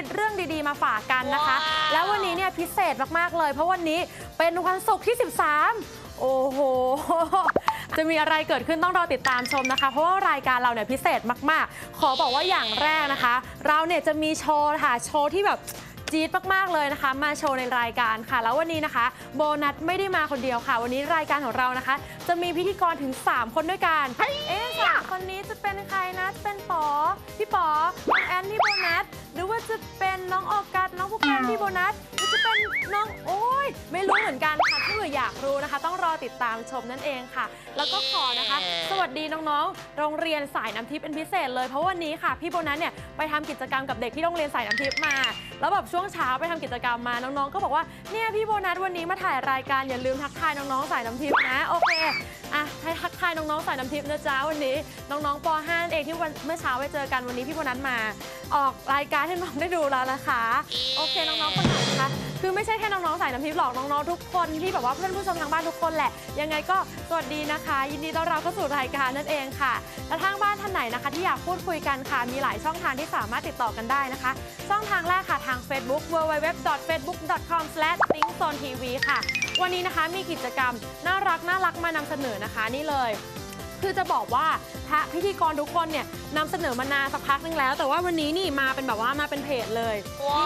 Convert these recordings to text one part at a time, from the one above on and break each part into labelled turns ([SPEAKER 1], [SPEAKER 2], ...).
[SPEAKER 1] ตฮิตเรื่องดีๆมาฝากกันนะคะ แล้ววันนี้เนี่ยพิเศษมากๆเลย เพราะวันนี้เป็นวันศุกร์ที่ 13 โอ้โห จะมีอะไรเกิดขึ้นต้องรอติดตามชมนะคะ เพราะว่ารายการเราเนี่ยพิเศษมากๆ ขอบอกว่าอย่างแรกนะคะ เราเนี่ยจะมีโชว์ค่ะโชว์ที่แบบจี๊ดมาก ๆ เลยนะคะ มาโชว์ในรายการค่ะ แล้ววันนี้นะคะ โบนัสไม่ได้มาคนเดียวค่ะ วันนี้รายการของเรานะคะ จะมีพิธีกรถึง 3 คนด้วยกันเอ๊ะสามคนนี้จะเป็นใครนะจะเป็นป๋อพี่ป๋อน้องแอนพี่โบนัสหรือว่า จะเป็นน้องออกัสน้องผู้การพี่โบนัสหรือจะเป็นน้องโอ้ยไม่รู้เหมือนกันค่ะถ้าเกิดอยากรู้นะคะ ต้องรอติดตามชมนั่นเองค่ะ แล้วก็ขอนะคะ สวัสดีน้องๆ โรงเรียนสายน้ำทิพย์เป็นพิเศษเลยเพราะวันนี้ค่ะพี่โบนัสเนี่ยไปทำกิจกรรมกับเด็กที่โรงเรียนสายน้ำทิพย์มา แล้วแบบช่วงเช้าไปทำกิจกรรมมาน้องๆ ก็บอกว่าเนี่ยพี่โบนัสวันนี้มาถ่ายรายการอย่าลืมทักทายน้องๆสายน้ำทิพย์นะโอเคอะให้ทักทายน้องๆสายน้ำทิพย์นะจ๊ะวันนี้ น้องๆป .5 นั่นเองที่วันเมื่อเช้าไปเจอกันวันนี้พี่โบนัสมา ออกรายการให้น้องได้ดูแล้วนะคะ โอเคน้องๆคนไหนนะคะคือไม่ใช่แค่น้องๆสายน้ำทิพย์หรอกน้องๆทุกคนที่แบบว่าเพื่อนผู้ชมทางบ้านทุกคนแหละ ยังไงก็สวัสดีนะคะ ยินดีต้อนรับเข้าสู่รายการนั่นเองค่ะและทางบ้านท่านไหนนะคะ ที่อยากพูดคุยกันค่ะ มีหลายช่องทางที่สามารถติดต่อกันได้นะคะ ช่องทางแรกค่ะทาง Facebook www.facebook.com/thinkzonetv ค่ะ วันนี้นะคะมีกิจกรรมน่ารักน่ารักมานำเสนอนะคะนี่เลย คือจะบอกว่าพระพิธีกรทุกคนเนี่ยนำเสนอมานานสักพักนึงแล้ว แต่ว่าวันนี้นี่มาเป็นแบบว่ามาเป็นเพจเลย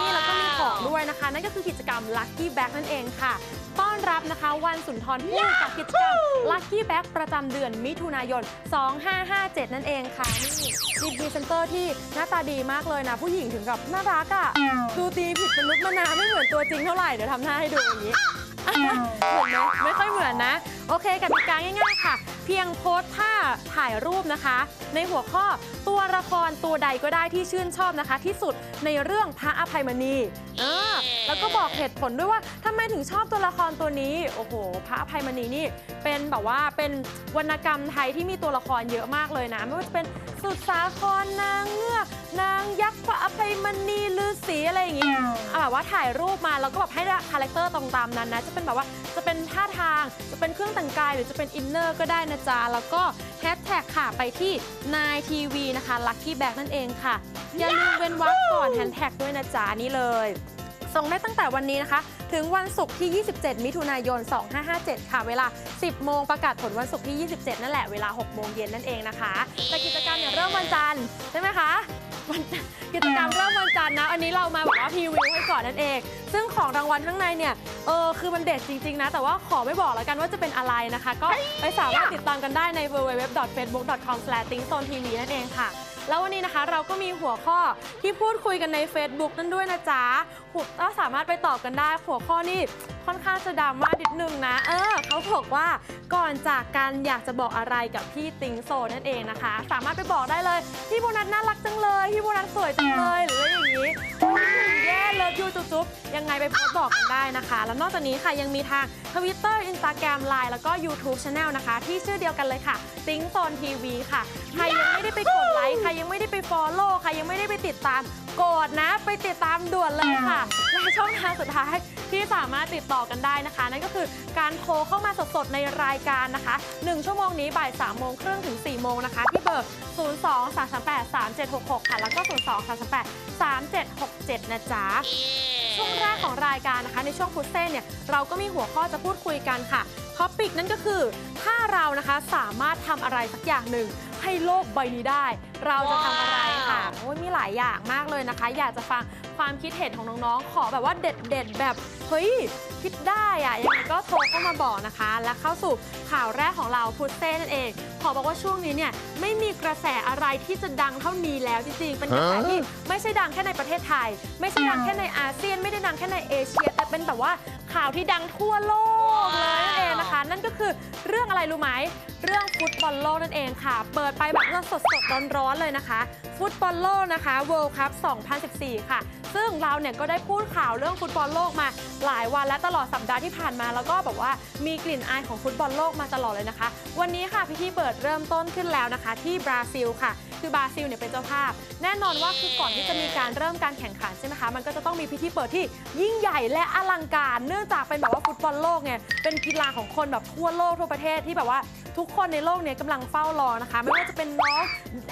[SPEAKER 1] นี่แล้วก็มีของด้วยนะคะ นั่นก็คือกิจกรรม Lucky Bag นั่นเองค่ะ ต้อนรับนะคะวันสุนทรภู่กับกิจกรรม Lucky Bag ประจำเดือนมิถุนายน 2557 นั่นเองค่ะ นี่มีพรีเซนเตอร์ที่หน้าตาดีมากเลยนะ ผู้หญิงถึงกับน่ารักอะ่ะดูตีผิดมนุษย์มานานไม่เหมือนตัวจริงเท่าไหร่เดี๋ยวทำหน้าให้ดูอย่างนี้ เหมือนไหมไม่ค่อยเหมือนนะโอเคกติกาง่าย ๆ ค่ะ เพียงโพสท่าถ่ายรูปนะคะ ในหัวข้อตัวละครตัวใดก็ได้ที่ชื่นชอบนะคะ ที่สุดในเรื่องพระอภัยมณีเออแล้วก็บอกเหตุผลด้วยว่าทำไมถึงชอบตัวละครตัวนี้โอ้โห พระอภัยมณีนี่ เป็นแบบว่าเป็นวรรณกรรมไทยที่มีตัวละครเยอะมากเลยนะไม่ว่าจะเป็นสุดสาครนางเงือกนางยักษ์พระอภัยมณีฤาษีอะไรอย่างงี้อ่าแบบว่าถ่ายรูปมาแล้วก็แบบให้คาแรคเตอร์ตรงตามนั้นนะจะเป็นแบบว่าจะเป็นท่าทางจะเป็นเครื่องแต่งกายหรือจะเป็นอินเนอร์ก็ได้นะจ๊ะ แล้วก็แฮชแท็กค่ะไปที่นายทีวีนะคะ Lucky Bag นั่นเองค่ะ อย่าลืมเว้นวรรคก่อนแฮชแท็กด้วยนะจ๊ะนี่เลย ส่งได้ตั้งแต่วันนี้นะคะ ถึงวันศุกร์ที่ 27 มิถุนายน 2557 ค่ะ เวลา 10 โมงประกาศผลวันศุกร์ที่ 27 นั่นแหละเวลา 6 โมงเย็นนั่นเองนะคะแต่กิจกรรมเนี่ยเริ่มวันจันทร์ใช่ไหมคะ วันกิจกรรมเริ่มวันจันทร์นะ อันนี้เรามาแบบว่าพรีวิวให้ก่อนนั่นเอง ซึ่งของรางวัลข้างในเนี่ย เออ คือมันเด็ดจริง ๆ นะ แต่ว่าขอไม่บอกแล้วกันว่าจะเป็นอะไรนะคะ ก็ไปสามารถติดตามกันได้ใน www.facebook.com/thinkzonetv นั่นเองค่ะแล้ววันนี้นะคะเราก็มีหัวข้อที่พูดคุยกันใน Facebook นั่นด้วยนะจ๊ะก็สามารถไปตอบกันได้หัวข้อนี่ ค่อนข้างจะดราม่านิดนึงนะ เออเขาบอกว่าก่อนจากกันอยากจะบอกอะไรกับพี่ติงโซนั่นเองนะคะ สามารถไปบอกได้เลยพี่โบนัสน่ารักจังเลยพี่โบนัสสวยจังเลยหรืออะไรอย่างนี้แย่เลิฟยูจุ๊บๆยังไงไปพสต์บอกกันได้นะคะ แล้วนอกจากนี้ค่ะยังมีทาง Twitter Instagram Line แล้วก็ YouTube Channel นะคะ ที่ชื่อเดียวกันเลยค่ะติงโซนทีวีค่ะ ใครยังไม่ได้ไปกดไลค์ใครยังไม่ได้ไป Follow ใครยังไม่ได้ไปติดตาม กดนะ ไปติดตามด่วนเลยค่ะ และช่องทางสุดท้ายที่สามารถติดต่อกันได้นะคะ นั่นก็คือการโทรเข้ามาสดๆในรายการนะคะ 1 ชั่วโมงนี้บ่าย3โมงครึ่งถึง 4 โมงนะคะ ที่เบอร์ 02 338 3766 ค่ะ แล้วก็ 02 338 3767 นะจ๊ะช่วงแรกของรายการนะคะ ในช่วงพุทเซ่เนี่ยเราก็มีหัวข้อจะพูดคุยกันค่ะท็อปิกนั่นก็คือ ถ้าเรานะคะสามารถทำอะไรสักอย่างหนึ่ง ให้โลกใบนี้ได้ เราจะทำอะไรค่ะโอ้ยมีหลายายอย่างมากเลยนะคะ อยากจะฟังความคิดเห็นของน้องๆ ขอแบบว่าเด็ดๆ แบบ เฮ้ย คิดได้อะยังไงก็โทรเข้ามาบอกนะคะ และเข้าสู่ข่าวแรกของเราพุทเซ่นั่นเอง ขอบอกว่าช่วงนี้เนี่ยไม่มีกระแสอะไรที่จะดังเท่านี้แล้วจริงๆ เป็นกระแสที่ไม่ใช่ดังแค่ในประเทศไทย ไม่ใช่ดังแค่ในอาเซียน ไม่ได้ดังแค่ในเอเชีย แต่เป็นแบบว่า ข่าวที่ดังทั่วโลกเลยนั่นเองนะคะ นั่นก็คือเรื่องอะไรรู้ไหม เรื่องฟุตบอลโลกนั่นเองค่ะ เปิดไปแบบสดสดๆร้อนๆเลยนะคะ ฟุตบอลโลกนะคะ World Cup 2014 ค่ะ ซึ่งเราเนี่ยก็ได้พูดข่าวเรื่องฟุตบอลโลกมาหลายวันและตลอดสัปดาห์ที่ผ่านมา แล้วก็แบบว่ามีกลิ่นอายของฟุตบอลโลกมาตลอดเลยนะคะ วันนี้ค่ะพิธีเปิดเริ่มต้นขึ้นแล้วนะคะ ที่บราซิลค่ะ คือบราซิลเนี่ยเป็นเจ้าภาพ แน่นอนว่าคือก่อนที่จะมีการเริ่มการแข่งขันใช่ไหมคะมันก็จะต้องมีพิธีเปิดที่ยิ่งใหญ่และอลังการเนื่องจากเป็นแบบว่าฟุตบอลโลกเนี่ยเป็นกีฬาของคนแบบทั่วโลกทั่วประเทศที่แบบว่าทุกคนในโลกเนี่ยกำลังเฝ้ารอนะคะ ไม่ว่าจะเป็นน้อง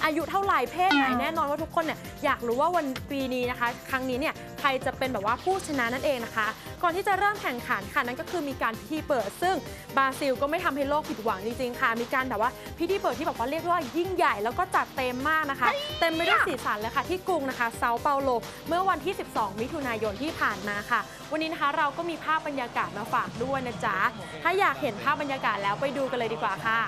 [SPEAKER 1] อายุเท่าไหร่เพศไหนแน่นอนว่าทุกคนเนี่ยอยากรู้ว่าวันปีนี้นะคะ ครั้งนี้เนี่ยใครจะเป็นแบบว่าผู้ชนะนั่นเองนะคะ ก่อนที่จะเริ่มแข่งขันค่ะนั่นก็คือมีการพิธีเปิด ซึ่งบราซิลก็ไม่ทำให้โลกผิดหวังจริงๆค่ะ มีการแบบว่าพิธีเปิดที่แบบว่าเรียกว่ายิ่งใหญ่แล้วก็จัดเต็มมากนะคะ เต็มไปด้วยสีสันเลยค่ะที่กรุงนะคะเซาเปาโลเมื่อวันที่ 12 มิถุนายนที่ผ่านมาค่ะ วันนี้นะคะเราก็มีภาพบรรยากาศมาฝากด้วยนะจ๊ะถ้าอยากเห็นภาพบรรยากาศแล้วไปดูกันเลยดีกว่าค่ะ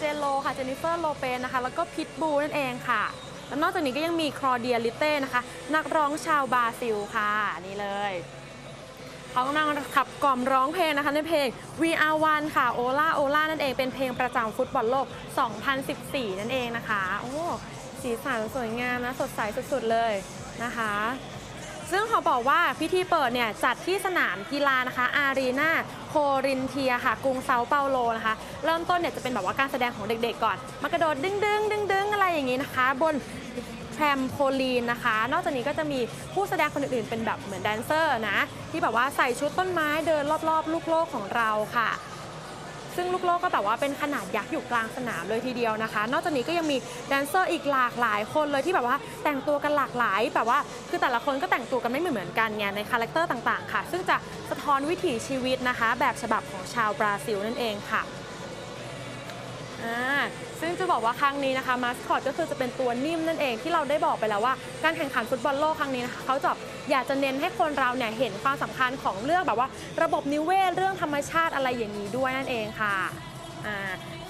[SPEAKER 1] เจโลค่ะเจนิเฟอร์โลเปนนะคะ แล้วก็พิทบูนั่นเองค่ะแล้วนอกจากนี้ก็ยังมีครอเดียลิเต้นะคะ นักร้องชาวบราซิลค่ะ นี่เลยเขากำลังขับกล่อมร้องเพลงนะคะในเพลง We Are One ค่ะ โอล่าโอล่านั่นเองเป็นเพลงประจำฟุตบอลโลก 2014 นั่นเองนะคะ โอ้ สีสันสวยงามนะ สดใสสุดๆเลยนะคะ ซึ่งเขาบอกว่าพิธีเปิดเนี่ยจัดที่สนามกีฬานะคะ อารีนาโครินเทียค่ะ กรุงเซาเปาโลนะคะ เริ่มต้นเนี่ยจะเป็นแบบว่าการแสดงของเด็กๆก่อน มากระโดดดึงดึงดึงดึงอะไรอย่างนี้นะคะ บนแทรมโพลีนนะคะ นอกจากนี้ก็จะมีผู้แสดงคนอื่นๆ เป็นแบบเหมือนแดนเซอร์นะ ที่แบบว่าใส่ชุดต้นไม้เดินรอบๆ ลูกโลกของเราค่ะ ซึ่งลูกโลกก็แบบว่าเป็นขนาดยักษ์อยู่กลางสนามเลยทีเดียวนะคะ นอกจากนี้ก็ยังมีแดนเซอร์อีกหลากหลายคนเลยที่แบบว่าแต่งตัวกันหลากหลายแบบว่า คือแต่ละคนก็แต่งตัวกันไม่เหมือนกันไงในคาแรคเตอร์ต่างๆ ค่ะ ซึ่งจะสะท้อนวิถีชีวิตนะคะ แบบฉบับของชาวบราซิลนั่นเองค่ะ อ่าซึ่งจะบอกว่าครั้งนี้นะคะมาสคอตก็คือจะเป็นตัวนิ่มนั่นเองที่เราได้บอกไปแล้วว่า การแข่งขันฟุตบอลโลกครั้งนี้นะคะเขาจะอยากจะเน้นให้คนเราเนี่ยเห็นความสำคัญของเรื่องแบบว่า ระบบนิเวศเรื่องธรรมชาติอะไรอย่างนี้ด้วยนั่นเองค่ะอ่า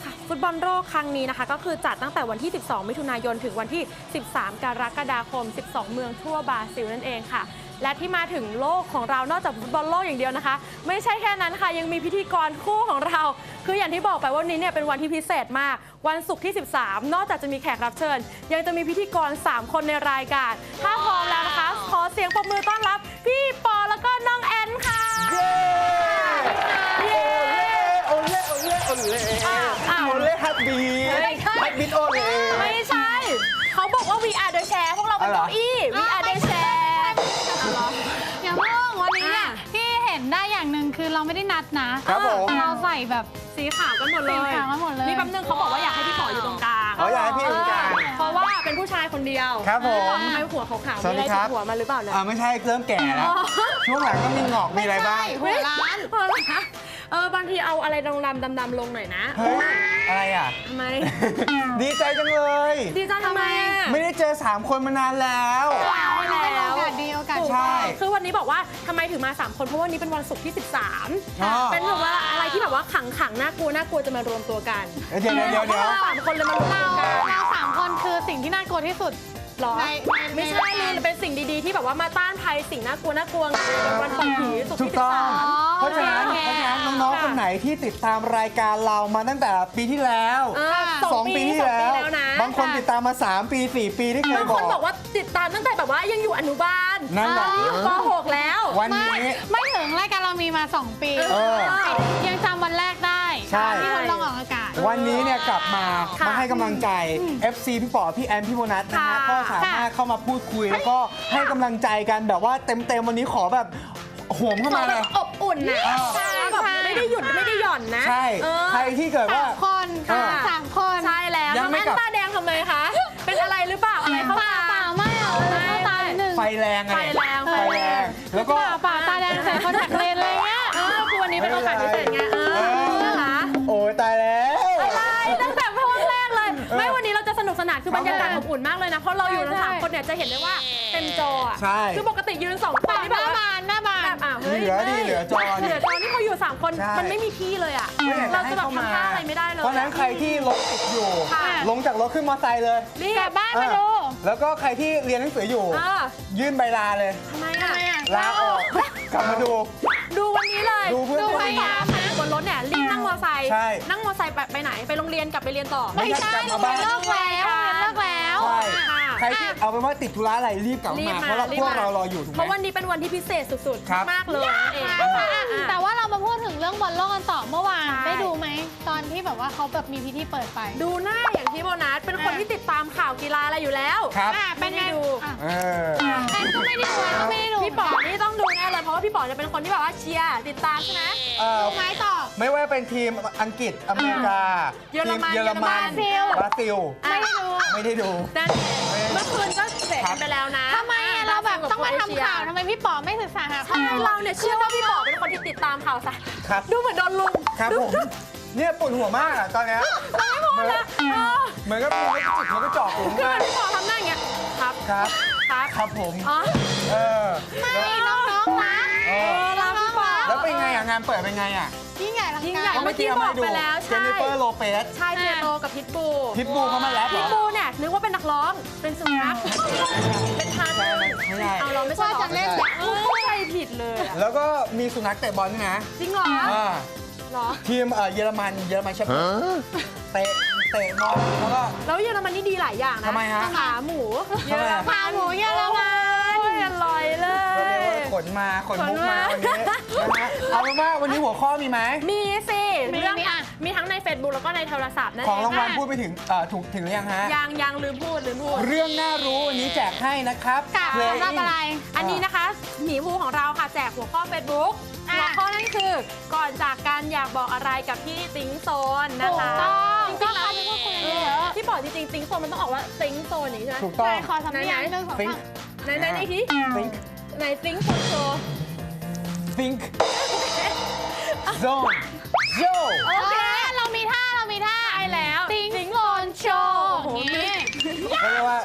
[SPEAKER 1] ค่ะฟุตบอลโลกครั้งนี้นะคะ ก็คือจัดตั้งแต่วันที่ 12 มิถุนายน ถึงวันที่ 13 กรกฎาคม 12 เมืองทั่วบราซิลนั่นเองค่ะ และที่มาถึงโลกของเรานอกจากฟุตบอลโลกอย่างเดียวนะคะ ไม่ใช่แค่นั้นค่ะ ยังมีพิธีกรคู่ของเรา คืออย่างที่บอกไปว่าวันนี้เนี่ยเป็นวันที่พิเศษมาก วันศุกร์ที่ 13 นอกจากจะมีแขกรับเชิญ ยังจะมีพิธีกร 3 คนในรายการ ถ้าพร้อมแล้วนะคะ ขอเสียงปรบมือต้อนรับ พี่ปอแล้วก็น้องแอนค่ะ
[SPEAKER 2] เย้โอเล่โอเล่โอเล่โอเล่
[SPEAKER 1] อ้าวอ้าว
[SPEAKER 2] โอเล่ฮัตบี
[SPEAKER 1] เฮ้ย
[SPEAKER 2] ฮัตบิทโอเล่
[SPEAKER 1] ไม่ใช่ เขาบอกว่า we are the chair พวกเราเป็น
[SPEAKER 2] อ๋อเหรอ
[SPEAKER 1] เก้าอี้ we
[SPEAKER 3] เราไม่ได้นัดนะครับ
[SPEAKER 2] ผม
[SPEAKER 3] แต่เราใส่แบบ
[SPEAKER 1] สีขาวกันหมดเลย
[SPEAKER 3] สีขาวกันหมดเลย
[SPEAKER 1] นี่แป๊บนึงเขาบอกว่าอยากให้พี่ปออยู่ตรงกลาง
[SPEAKER 2] เขาอยากให้พี่อยู่ตรงกลาง
[SPEAKER 1] เพราะว่าเป็นผู้ชายคนเดียว
[SPEAKER 2] ครับผม
[SPEAKER 1] ทำไมหัวขาวๆ
[SPEAKER 2] สวั
[SPEAKER 1] มี
[SPEAKER 2] ส
[SPEAKER 1] อะ
[SPEAKER 2] ดี
[SPEAKER 1] ไร
[SPEAKER 2] ครั
[SPEAKER 1] ติ
[SPEAKER 2] บ
[SPEAKER 1] ดหัวมาหรือเปล่าเนี่ย
[SPEAKER 2] อ่าไม่ใช่เริ่มแก่แล้ว ช่วงหลังก็มีหงอกมีอะไรบ้าง
[SPEAKER 3] หัวร้าน
[SPEAKER 1] เออเออบางทีเอาอะไรดำๆดำๆลงหน่อยนะ
[SPEAKER 2] เฮ้ย อะไรอะ
[SPEAKER 1] ทำไม
[SPEAKER 2] ดีใจจังเลย
[SPEAKER 1] ดีใจทำไมอะ
[SPEAKER 2] ไม่ได้เจอ 3 คนมานานแล้ว
[SPEAKER 1] ไม่ แล้ว
[SPEAKER 3] โอกาสดีโอกาส
[SPEAKER 1] ถูก
[SPEAKER 2] ใช่
[SPEAKER 1] ต้องคือวันนี้บอกว่าทำไมถึงมา 3 คน เพราะวันนี้เป็นวันศุกร์ที่13
[SPEAKER 2] อ๋อ
[SPEAKER 1] เป็นแบบว่าอะไรที่แบบว่าขังขังๆน่ากลัวน่ากลัวจะมารวมตัวกัน
[SPEAKER 2] เดี๋ยวเดี๋ยวเดี๋ยวเดี๋ยว
[SPEAKER 1] สามคนเลยมารวม
[SPEAKER 3] เรา
[SPEAKER 1] ตัวกัน
[SPEAKER 3] เราสามคนคือสิ่งที่น่ากลัวที่สุด
[SPEAKER 1] หรอ
[SPEAKER 3] ในใน
[SPEAKER 1] ไม่ใช่เลยเป็นสิ่งดีๆ ที่แบบว่ามาต้านภัยสิ่งน่ากลัวน่ากลัวไงเป็นวันปล่อยผีศุกร์
[SPEAKER 2] ถูก
[SPEAKER 1] ที่
[SPEAKER 2] ต้อง
[SPEAKER 1] 13
[SPEAKER 2] เพราะฉะนั้น
[SPEAKER 3] โอเค
[SPEAKER 2] เพราะฉะนั้นน้องๆคนไหนที่ติดตามรายการเรามาตั้งแต่ปีที่แล้ว
[SPEAKER 1] เออ
[SPEAKER 2] สองปีที่
[SPEAKER 1] สอง
[SPEAKER 2] แล้ว
[SPEAKER 1] ปีแล้วนะ
[SPEAKER 2] บางคนติดตามมา 3 ปี 4 ปีที่เคย
[SPEAKER 1] บาง
[SPEAKER 2] บ
[SPEAKER 1] ค
[SPEAKER 2] อนก
[SPEAKER 1] บอกว่าติดตามตั้งแต่แบบว่ายังอยู่อนุบาล
[SPEAKER 2] นั่นแหละ
[SPEAKER 1] อยู่ป .6 แล้ว
[SPEAKER 2] วัน
[SPEAKER 3] ไม่
[SPEAKER 2] นี้
[SPEAKER 3] ไม่ถึงรายการเรามีมา 2 ปี
[SPEAKER 2] เออ
[SPEAKER 3] ยังจำวันแรกได้
[SPEAKER 2] ใช่
[SPEAKER 3] ที่ทดลองออกอากาศ
[SPEAKER 2] วันนี้เนี่ยกลับมา
[SPEAKER 1] ค่ะ
[SPEAKER 2] มาให้กำลังใจ FC พี่ป๋อพี่แอนพี่โบนัสนะฮะ
[SPEAKER 1] ค่ะ
[SPEAKER 2] ก็สามารถเข้ามาพูดคุยแล้วก็ให้กำลังใจกันแบบว่าเต็มๆวันนี้ขอแบบ หวมเข้า
[SPEAKER 1] ขอ
[SPEAKER 2] มา
[SPEAKER 1] แบ
[SPEAKER 2] เลย
[SPEAKER 1] บอบอุ่นนะ
[SPEAKER 2] เออ
[SPEAKER 1] ใช่แบบไม่ได้หยุดไม่ได้หย่อนนะ
[SPEAKER 2] ใช่
[SPEAKER 1] เออ
[SPEAKER 2] ใครที่เกิดว่า
[SPEAKER 3] สามคน
[SPEAKER 2] เออ
[SPEAKER 3] สามคน
[SPEAKER 1] ใช่แล้ว
[SPEAKER 2] ยั
[SPEAKER 1] น้
[SPEAKER 2] ง
[SPEAKER 1] อง
[SPEAKER 2] ไม่
[SPEAKER 1] แอน
[SPEAKER 2] กลับ
[SPEAKER 1] ตาแดงทำไมคะ เป็นอะไรหรือเปล่าอะไรเข้า
[SPEAKER 3] เปล่า
[SPEAKER 1] ตา
[SPEAKER 3] เปล่าไม่เอาเข้าตานิดนึง
[SPEAKER 2] ไฟแรงไง
[SPEAKER 1] ไฟแรง
[SPEAKER 2] ไฟแรงแล้วก็
[SPEAKER 3] เปล่าเปล่าตาแดงใส่คอนแทคเลนส์อะไรเงี้ย
[SPEAKER 1] เออคือวันนี้เป็นโอกาสพิเศษไงเอ
[SPEAKER 2] เอ
[SPEAKER 1] คือบรรยากาศอบอุ่นมากเลยนะ เพราะเราอยู่กัน
[SPEAKER 3] ใช่
[SPEAKER 1] สามคนเนี่ยจะเห็นได้ว่าเต็มจออะ
[SPEAKER 2] ใช่
[SPEAKER 1] คือปกติยืนสองคน
[SPEAKER 3] ปาก
[SPEAKER 1] นี่
[SPEAKER 3] ห
[SPEAKER 1] แบบ
[SPEAKER 3] น้า
[SPEAKER 1] ว่า
[SPEAKER 3] บานหน้าบาน
[SPEAKER 1] แบบอะฮ้ย
[SPEAKER 2] เหลือดิ
[SPEAKER 1] ไม่
[SPEAKER 2] เหลือจอ
[SPEAKER 1] เหลือจอนี่เขาอยู่สามคน
[SPEAKER 2] ใช่
[SPEAKER 1] มันไม่มีที่เลยอะ
[SPEAKER 2] ไม่อยาก
[SPEAKER 1] เรา
[SPEAKER 2] ให้
[SPEAKER 1] จะแบบ
[SPEAKER 2] เข้ามา
[SPEAKER 1] ทำท่าอะไรไม่ได้เลย
[SPEAKER 2] เพราะฉะนั้นใครที่รถติดอยู่
[SPEAKER 1] ค่ะ
[SPEAKER 2] ลงจากรถขึ้นมอเตอร์ไซค์เลย
[SPEAKER 1] รีบ
[SPEAKER 3] กลับบ้านมา
[SPEAKER 2] เออ
[SPEAKER 3] ดู
[SPEAKER 2] แล้วก็ใครที่เรียนหนังสืออยู่
[SPEAKER 1] อ่า
[SPEAKER 2] ยื่นใบลาเลย
[SPEAKER 1] ทำไม
[SPEAKER 3] ทำ
[SPEAKER 1] อะ
[SPEAKER 3] ไมอะ
[SPEAKER 2] ลาออก กลับมาดู
[SPEAKER 1] ดูวันนี้เลย
[SPEAKER 2] ดูเพื่อน
[SPEAKER 3] ดู
[SPEAKER 2] ตัว
[SPEAKER 3] ไป
[SPEAKER 2] เอง
[SPEAKER 3] อะ
[SPEAKER 1] อยู่บนรถเนี่ยรีบ นั่งมอไซค์
[SPEAKER 2] ใช่
[SPEAKER 1] นั่งมอไซค์ไปไปไหนไปโรงเรียนกลับไปเรียนต่อ
[SPEAKER 2] ไม่
[SPEAKER 3] ไม่
[SPEAKER 2] ใช่
[SPEAKER 3] ใช่
[SPEAKER 2] กลับ
[SPEAKER 3] โร
[SPEAKER 2] มาง
[SPEAKER 3] เรียน
[SPEAKER 2] บ้าน
[SPEAKER 3] เลิกแล้วโรงเรียนเลิกแล้ว
[SPEAKER 2] ใช่
[SPEAKER 1] ค่ะ
[SPEAKER 2] ใครที่เอาเป็นว่าติดธุระอะไรรีบกลับ
[SPEAKER 1] รีบ
[SPEAKER 2] มา
[SPEAKER 1] มา
[SPEAKER 2] เพราะเรา
[SPEAKER 1] รีบ
[SPEAKER 2] พวก
[SPEAKER 1] มา
[SPEAKER 2] เรารออยู่ถูกไห
[SPEAKER 1] เพ
[SPEAKER 2] ม
[SPEAKER 1] ราะวันนี้เป็นวันที่พิเศษสุด
[SPEAKER 2] ครับ
[SPEAKER 1] ๆมากๆเลยนั่นเอง
[SPEAKER 3] แต่ว่าเรามาพูดถึงเรื่องบอลโลกกันต่อเมื่อวาน ที่แบบว่าเขาแบบมีพิธีเปิดไป
[SPEAKER 1] ดูหน้าอย่างที่โบนัสเป็นคน
[SPEAKER 3] อะ
[SPEAKER 1] ที่ติดตามข่าวกีฬาอะไรอยู่แล้ว
[SPEAKER 2] ครับ
[SPEAKER 3] อะเป็นไง
[SPEAKER 1] ไม่ได้ดู
[SPEAKER 3] อะ
[SPEAKER 2] เออ
[SPEAKER 3] แอนก็ไม่ได้ดูแอนก็ไม่ได้ดู
[SPEAKER 1] พี่ป๋อนี่ต้องดูแน่เลยเพราะว่าพี่ป๋อจะเป็นคนที่แบบว่าเชียร์ติดตามใช่ไหม
[SPEAKER 2] เอ่อ
[SPEAKER 3] ดูไหมต่อ
[SPEAKER 2] ไม่ว่าเป็นทีมอังกฤษอเมริกา
[SPEAKER 1] เยอรมัน
[SPEAKER 2] ทีเยอรมัน
[SPEAKER 3] เยอรมัน
[SPEAKER 2] บราซิล
[SPEAKER 3] ไม่ได้ดู
[SPEAKER 2] ไม่ได้ดู
[SPEAKER 1] นั่นเมื่อคืนก็เสร็จกันไปแล้วนะ
[SPEAKER 3] ทำไมอะเราแบบต้องมา
[SPEAKER 1] บรซิล
[SPEAKER 3] ทำข่าวทำไมพี่ป๋อไม่ศึกษาหาข้อ
[SPEAKER 1] ใช่
[SPEAKER 3] มูล
[SPEAKER 1] เราเนี่ยเชื่อว่าพี่ป๋อเป็นคนที่ติดตามข่าวสาร
[SPEAKER 2] ครับ
[SPEAKER 1] ดูเหมือนโดนลุม
[SPEAKER 2] ครับ
[SPEAKER 1] ดู
[SPEAKER 2] ผม เนี่ยปวดหัวมากอะตอนเนี้ยเหมือน
[SPEAKER 1] เออ
[SPEAKER 2] เหมือนกับมันก็จิกมันก็เจาะผม
[SPEAKER 1] คือ
[SPEAKER 2] มาก
[SPEAKER 1] พี่ป๋อทำหน้าอย่างเงี้ยครับ
[SPEAKER 2] ครับ
[SPEAKER 1] ครับ
[SPEAKER 2] ครับผม
[SPEAKER 1] อ๋อ
[SPEAKER 2] เออ
[SPEAKER 3] ไม่น้องๆนะ
[SPEAKER 2] เอ
[SPEAKER 1] เอ
[SPEAKER 2] อ
[SPEAKER 1] อเราพี่ป๋อ
[SPEAKER 2] แล้วเป็นไงอะงานเปิดเป็นไงอะ
[SPEAKER 3] ยิ่งใหญ่อลัง
[SPEAKER 1] ยิ่ง
[SPEAKER 3] กา
[SPEAKER 1] ใหญ่
[SPEAKER 3] ร
[SPEAKER 2] ก็เมื่อกี้เอามาให้ดู
[SPEAKER 1] เมื่อกี้บอกไปแล้วใช่
[SPEAKER 2] เจนนิเฟอร์โลเปส
[SPEAKER 1] ใช่เทโลกับพิทบู
[SPEAKER 2] พิทบูเข้ามาแล้วเหร
[SPEAKER 1] พิ
[SPEAKER 2] อ
[SPEAKER 1] ทบูเนี่ยนึกว่าเป็นนักร้องเป็นสุนัขเป็นทาส
[SPEAKER 2] ใช่ไหมไม่ใช่
[SPEAKER 1] เอาเราไม่ใช่หรอ
[SPEAKER 3] ว่าจะเล่น
[SPEAKER 1] เออเข้าใจผิดเลยอะ
[SPEAKER 2] แล้วก็มีสุนัขเตะบอลด้วยนะ
[SPEAKER 1] จริงเหรอ
[SPEAKER 2] อ่า
[SPEAKER 1] เหรอ
[SPEAKER 2] ทีมเอ่อเยอรมันเยอรมันใช่ปะเตะเตะบอลแล้วก็
[SPEAKER 1] แล้วเยอรมันนี่ดีหลายอย่างนะ
[SPEAKER 2] ทำไมฮะ
[SPEAKER 1] ขาหมู
[SPEAKER 2] ทำไมอะ
[SPEAKER 3] ขาหมูเยอรมัน
[SPEAKER 1] โอ้ยอร่อยเล
[SPEAKER 2] ก็เรียก
[SPEAKER 1] ย
[SPEAKER 2] ว่าขนมาขนมุกมา
[SPEAKER 1] ขนมา
[SPEAKER 2] วันนี้นะฮะเอาเป็นว่าวันนี้หัวข้อมีไหม
[SPEAKER 1] มีสิ
[SPEAKER 3] มี
[SPEAKER 1] เรื่อง
[SPEAKER 3] มีอะ
[SPEAKER 1] มีทั้งใน Facebook แล้วก็ในโทรศัพท์นั่น
[SPEAKER 2] ของ
[SPEAKER 1] เอง
[SPEAKER 2] รางวัล
[SPEAKER 1] ค่ะ
[SPEAKER 2] พูดไปถึงเอ่อถูกถึงหรือยังฮะ
[SPEAKER 1] ยังยังลืมพูดลืมพูด
[SPEAKER 2] เรื่องน่ารู้วันนี้แจกให้นะครับ
[SPEAKER 3] กับ
[SPEAKER 2] Playing
[SPEAKER 3] สำหรับอะไร
[SPEAKER 1] อันนี้นะคะ หมีภูของเราค่ะแจกหัวข้อ Facebook
[SPEAKER 3] อะ
[SPEAKER 1] หัวข้อนั่น คือก่อนจากกันอยากบอกอะไรกับพี่ติ๊งโซนนะคะ
[SPEAKER 3] ถูกต้อง
[SPEAKER 1] จริงๆแล้ว
[SPEAKER 3] ก็เข้าไปพูดคุยกันเยอะ
[SPEAKER 1] ที่บอกจริงๆติ๊งโซนมันต้องออกว่าติ๊งโซนอย่างนี้ใช่ไหม
[SPEAKER 2] ถูกต้อง
[SPEAKER 3] ใช่ขอสำเนียงหนึ่งสอง
[SPEAKER 2] Think
[SPEAKER 3] สาม
[SPEAKER 1] ไหนไหนไหนที
[SPEAKER 2] think
[SPEAKER 1] ไหนติ๊งโซนโชว์
[SPEAKER 2] think zone yo
[SPEAKER 3] โอเค เรามีท่า เรามีท่า
[SPEAKER 1] ใช่แล้ว
[SPEAKER 3] ติงโซนโชว์อย่างนี้
[SPEAKER 2] เขาเรียกว่า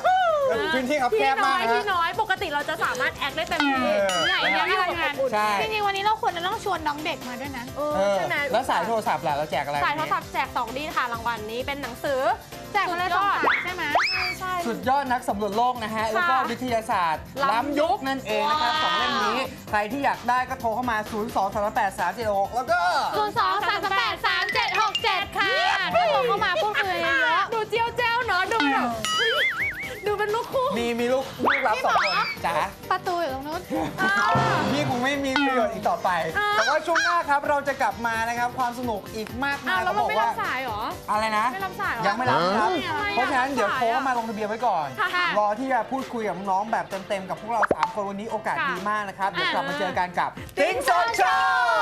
[SPEAKER 2] พื้นที่ครับแค
[SPEAKER 1] พี่
[SPEAKER 2] บ
[SPEAKER 1] น้
[SPEAKER 2] มา
[SPEAKER 1] อกย
[SPEAKER 2] นะ
[SPEAKER 1] พี่น้อยปก ติเราจะสามารถแอคได้เต็มที่
[SPEAKER 2] เออ
[SPEAKER 1] ใหญ่เนี่ยอยู่กับอบอุ่น
[SPEAKER 2] ใช่
[SPEAKER 3] จริงๆวันนี้เราควรจะต้องชวนน้องเด็กมาด้วยนะ
[SPEAKER 1] เออ
[SPEAKER 2] เออ
[SPEAKER 1] ใช่ไหม
[SPEAKER 2] แล้วสายโทรศัพท์ล่ะเราแจกอะไร
[SPEAKER 1] สายโทรศัพท์แจก2ดีค่ะรางวัลนี้เป็นหนังสือ
[SPEAKER 3] แจกมาเลยสองสายใช่ไหม
[SPEAKER 1] ใช่
[SPEAKER 2] สุดยอดนักสำรวจโลกนะฮะ แล้วก็วิทยาศาสตร์
[SPEAKER 1] ล้ำยุค
[SPEAKER 2] ล้ำยุคนั่นเองนะครับสองเล่มนี้ ใครที่อยากได้ก็โทรเข้ามา 0 2 3 8 3 7 6 แล้วก็
[SPEAKER 3] ศูนย์สองสามแปดสามเจ็ดหกเจ็ดค่ะถ้าโทรเข้ามาพูดคุย
[SPEAKER 1] เป็นลูกคู่
[SPEAKER 2] มีมีลูกลูกรับสองคนจ๋า
[SPEAKER 3] ประตูอยู่ตรงนู้น
[SPEAKER 2] พี่คงไม่มีประโยชน์อีกต่อไป
[SPEAKER 1] อ้าว
[SPEAKER 2] แต่ว่าช่วงหน้าครับเราจะกลับมานะครับความสนุกอีกมากมา
[SPEAKER 1] อ้าวยแล้ว
[SPEAKER 2] เขา
[SPEAKER 1] เรา
[SPEAKER 2] บอก
[SPEAKER 1] ไม่
[SPEAKER 2] ว่า
[SPEAKER 1] รับสายเหรอ
[SPEAKER 2] อะไรนะ
[SPEAKER 1] ไม่รับสายเหรอ
[SPEAKER 2] ยังไม่รับครับ
[SPEAKER 1] ทำไมอะ
[SPEAKER 2] เพราะฉะนั้นเดี๋ยว
[SPEAKER 1] รับสาย
[SPEAKER 2] โทร
[SPEAKER 1] อะ
[SPEAKER 2] เข้ามาลงทะเบียนไว้ก่อน
[SPEAKER 1] ค่ะ
[SPEAKER 2] รอที่จะพูดคุยกับน้องๆแบบเต็มๆกับพวกเรา3คนวันนี้โอกาส
[SPEAKER 1] ค่ะ
[SPEAKER 2] ดีมากนะครับ เดี๋ยวกลับมา
[SPEAKER 1] อ่า
[SPEAKER 2] เจอกันกับ Think So Show